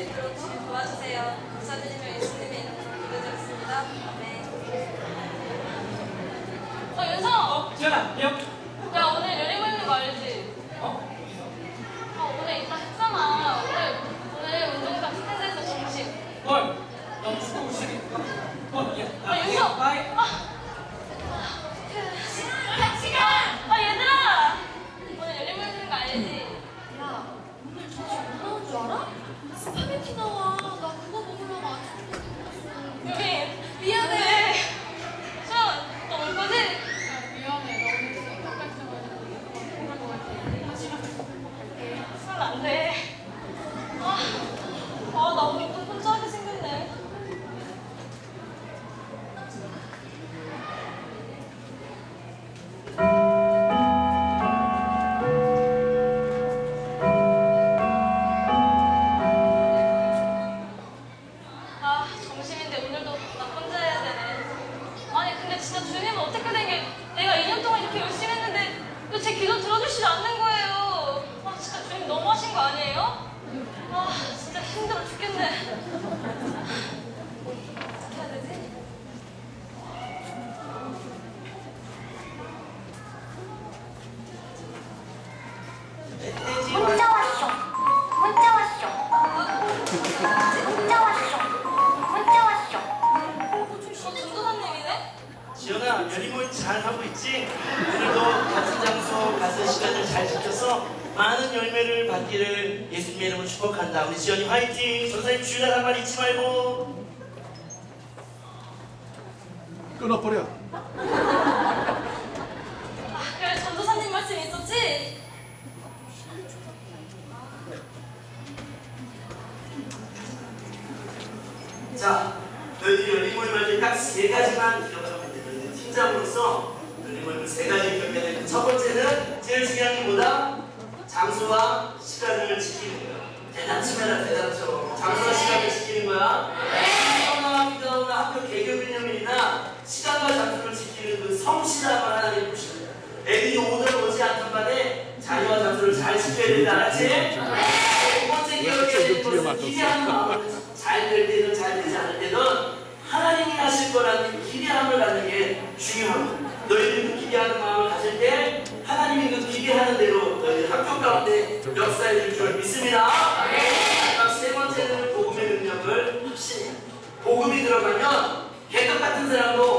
이름으로 주님 도와주세요. 감사드리며 예수님의 이름으로 기도드렸습니다. 아멘. 어, 윤성! 지현아, 미역. 아, 점심인데 오늘도 나 혼자 해야 되네. 아니, 근데 진짜 주님은 어떻게 된 게 내가 2년 동안 이렇게 열심히 했는데 왜 제 기도 들어주시지 않는 거예요? 아, 진짜 주님 너무하신 거 아니에요? 아, 진짜 많은 열매를 받기를 예수님의 이름으로 축복한다. 우리 지연이 화이팅! 전사님 주일날 한말 잊지 말고. 끊어버려. 아, 그래, 전도사님 말씀 있었지? 자, 너희들이 열리몰 말때 딱세 가지만 기억하면 돼. 너희들 팀장으로서 열리몰 세 가지 기억해야 돼. 그첫 번째는 제일 중요한 게 뭐다? 장소와 시간을 지키는 거야. 대답 치면은 대답처럼 장소와 시간을 지키는 거야. 성화와 기도나 학교 개교 기념일이나 시간과 장소를 지키는 그 성실함을 하나님 보시는 거야. 애들이 오든 오지 않든 간에 자리와 장소를 잘 지켜야 된다. 알았지? 두 번째 기억해야 될 것은 기대하는 마음을 잘될 때든 잘 되지 않을 때든 하나님이 하실 거라는 그 기대함을 갖는 게 중요하고 너희들이 그 기대하는 마음을 가질 때 그 기대하는 대로 너희들 학교 가운데 역사해 줄줄 믿습니다. 마지막 세 번째는 복음의 능력을 확신해. 복음이 들어가면 개떡 같은 사람도